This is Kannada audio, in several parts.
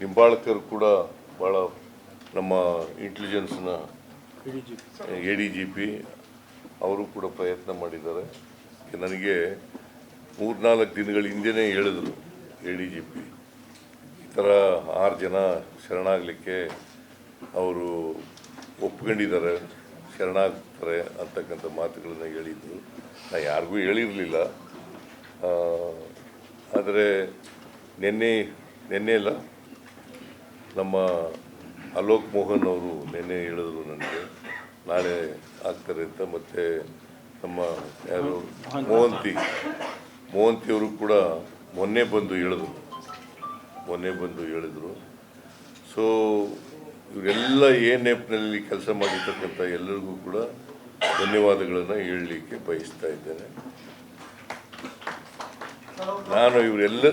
ನಿಂಬಾಳ್ಕರ್ ಕೂಡ ಭಾಳ ನಮ್ಮ ಇಂಟೆಲಿಜೆನ್ಸ್ನ ಎ ಡಿ ಜಿ ಪಿ ಅವರು ಕೂಡ ಪ್ರಯತ್ನ ಮಾಡಿದ್ದಾರೆ. ನನಗೆ ಮೂರ್ನಾಲ್ಕು ದಿನಗಳ ಹಿಂದೆನೇ ಹೇಳಿದರು ಎ ಡಿ ಜಿ ಪಿ ಈ ಥರ ಆರು ಜನ ಶರಣಾಗಲಿಕ್ಕೆ ಅವರು ಒಪ್ಕೊಂಡಿದ್ದಾರೆ, ಶರಣಾಗ್ತಾರೆ ಅಂತಕ್ಕಂಥ ಮಾತುಗಳನ್ನು ಹೇಳಿದರು. ನಾ ಯಾರಿಗೂ ಹೇಳಿರಲಿಲ್ಲ. ಆದರೆ ನಿನ್ನೆ ನಿನ್ನೆ ಇಲ್ಲ ನಮ್ಮ ಅಲೋಕ್ ಮೋಹನ್ ಅವರು ನಿನ್ನೆ ಹೇಳಿದ್ರು ನನಗೆ. ನಾಳೆ ಆಗ್ತಾರೆ ಅಂತ, ಮತ್ತು ನಮ್ಮ ಯಾರು? ಮೋಹಂತಿ. ಅವರು ಕೂಡ ಮೊನ್ನೆ ಬಂದು ಹೇಳಿದ್ರು. ಮೊನ್ನೆ ಬಂದು ಹೇಳಿದರು. ಸೊ ಇವರೆಲ್ಲ ಏ ನೆಪ್ನಲ್ಲಿ ಕೆಲಸ ಮಾಡಿರ್ತಕ್ಕಂಥ ಎಲ್ಲರಿಗೂ ಕೂಡ ಧನ್ಯವಾದಗಳನ್ನು ಹೇಳಲಿಕ್ಕೆ ಬಯಸ್ತಾ ಇದ್ದೇನೆ. ನಾನು ಇವರೆಲ್ಲ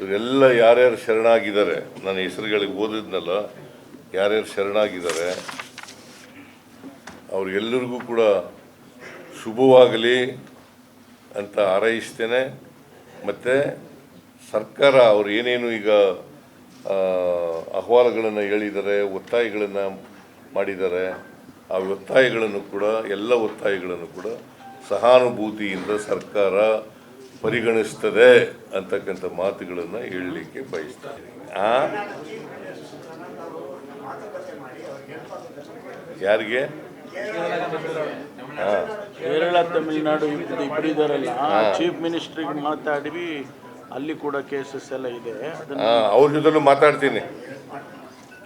ಇವರೆಲ್ಲ ಯಾರ್ಯಾರು ಶರಣಾಗಿದ್ದಾರೆ? ನನ್ನ ಹೆಸರುಗಳಿಗೆ ಓದಿದ್ನಲ್ಲ, ಯಾರ್ಯಾರು ಶರಣಾಗಿದ್ದಾರೆ? ಅವ್ರಿಗೆಲ್ಲರಿಗೂ ಕೂಡ ಶುಭವಾಗಲಿ ಅಂತ ಹಾರೈಸ್ತೇನೆ. ಮತ್ತು ಸರ್ಕಾರ ಅವರು ಏನೇನು ಈಗ ಅಹವಾಲುಗಳನ್ನು ಹೇಳಿದ್ದಾರೆ, ಒತ್ತಾಯಗಳನ್ನು ಮಾಡಿದ್ದಾರೆ, ಆ ಒತ್ತಾಯಗಳನ್ನು ಕೂಡ, ಎಲ್ಲ ಒತ್ತಾಯಗಳನ್ನು ಕೂಡ ಸಹಾನುಭೂತಿಯಿಂದ ಸರ್ಕಾರ ಪರಿಗಣಿಸ್ತದೆ ಅಂತಕ್ಕಂಥ ಮಾತುಗಳನ್ನು ಹೇಳಲಿಕ್ಕೆ ಬಯಸ್ತಾರೆ ಯಾರಿಗೆ? ಕೇರಳ ತಮಿಳುನಾಡು ಇಬ್ಬರು ಇದಾರಲ್ಲ ಚೀಫ್ ಮಿನಿಸ್ಟ್ರಿಗೆ ಮಾತಾಡಿ ಅಲ್ಲಿ ಕೂಡ ಕೇಸಸ್ ಎಲ್ಲ ಇದೆ. ಅವ್ರ ಜೊತೆಲೂ ಮಾತಾಡ್ತೀನಿ.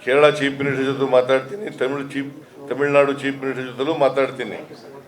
ಕೇರಳ ಚೀಫ್ ಮಿನಿಸ್ಟರ್ ಜೊತೆ ಮಾತಾಡ್ತೀನಿ Tamil chief Tamil Nadu chief minister ಜೊತೆಲೂ ಮಾತಾಡ್ತೀನಿ.